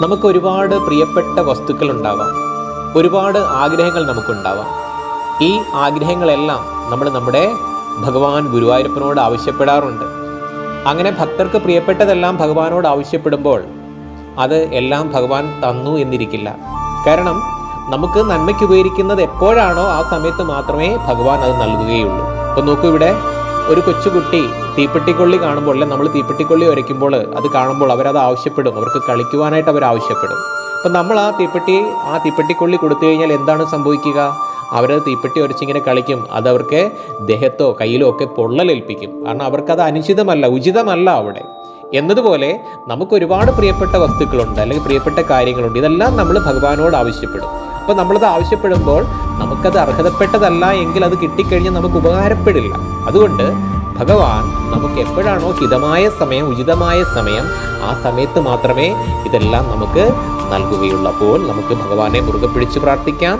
നമുക്ക് ഒരുപാട് പ്രിയപ്പെട്ട വസ്തുക്കൾ ഉണ്ടാവാം. ഒരുപാട് ആഗ്രഹങ്ങൾ നമുക്കുണ്ടാവാം. ഈ ആഗ്രഹങ്ങളെല്ലാം നമ്മൾ നമ്മുടെ ഭഗവാൻ ഗുരുവായൂരപ്പനോട് ആവശ്യപ്പെടാറുണ്ട്. അങ്ങനെ ഭക്തർക്ക് പ്രിയപ്പെട്ടതെല്ലാം ഭഗവാനോട് ആവശ്യപ്പെടുമ്പോൾ അത് എല്ലാം ഭഗവാൻ തന്നു എന്നിരിക്കില്ല. കാരണം നമുക്ക് നന്മയ്ക്ക് ഉപകരിക്കുന്നത് എപ്പോഴാണോ ആ സമയത്ത് മാത്രമേ ഭഗവാൻ അത് നൽകുകയുള്ളൂ. ഇപ്പൊ നോക്കൂ ഇവിടെ ഒരു കൊച്ചുകുട്ടി തീപ്പെട്ടിക്കൊള്ളി കാണുമ്പോൾ അല്ലെ നമ്മൾ തീപ്പെട്ടിക്കൊള്ളി വരയ്ക്കുമ്പോൾ അത് കാണുമ്പോൾ അവരത് ആവശ്യപ്പെടും. അവർക്ക് കളിക്കുവാനായിട്ട് അവർ ആവശ്യപ്പെടും. അപ്പം നമ്മൾ ആ തീപ്പെട്ടി ആ തീപ്പെട്ടിക്കൊള്ളി കൊടുത്തു കഴിഞ്ഞാൽ എന്താണ് സംഭവിക്കുക? അവരത് തീപ്പെട്ടി ഒരച്ചിങ്ങനെ കളിക്കും. അതവർക്ക് ദേഹത്തോ കയ്യിലോ ഒക്കെ പൊള്ളലേൽപ്പിക്കും. കാരണം അവർക്കത് അനുചിതമല്ല ഉചിതമല്ല അവിടെ. എന്നതുപോലെ നമുക്ക് ഒരുപാട് പ്രിയപ്പെട്ട വസ്തുക്കളുണ്ട് അല്ലെങ്കിൽ പ്രിയപ്പെട്ട കാര്യങ്ങളുണ്ട്. ഇതെല്ലാം നമ്മൾ ഭഗവാനോട് ആവശ്യപ്പെടും. അപ്പോൾ നമ്മളത് ആവശ്യപ്പെടുമ്പോൾ നമുക്കത് അർഹതപ്പെട്ടതല്ല എങ്കിൽ അത് കിട്ടിക്കഴിഞ്ഞാൽ നമുക്ക് ഉപകാരപ്പെടില്ല. അതുകൊണ്ട് ഭഗവാൻ നമുക്ക് എപ്പോഴാണോ ഹിതമായ സമയം ഉചിതമായ സമയം ആ സമയത്ത് മാത്രമേ ഇതെല്ലാം നമുക്ക് നൽകുകയുള്ളൂ. അപ്പോൾ നമുക്ക് ഭഗവാനെ മുറുകെ പിടിച്ച് പ്രാർത്ഥിക്കാം.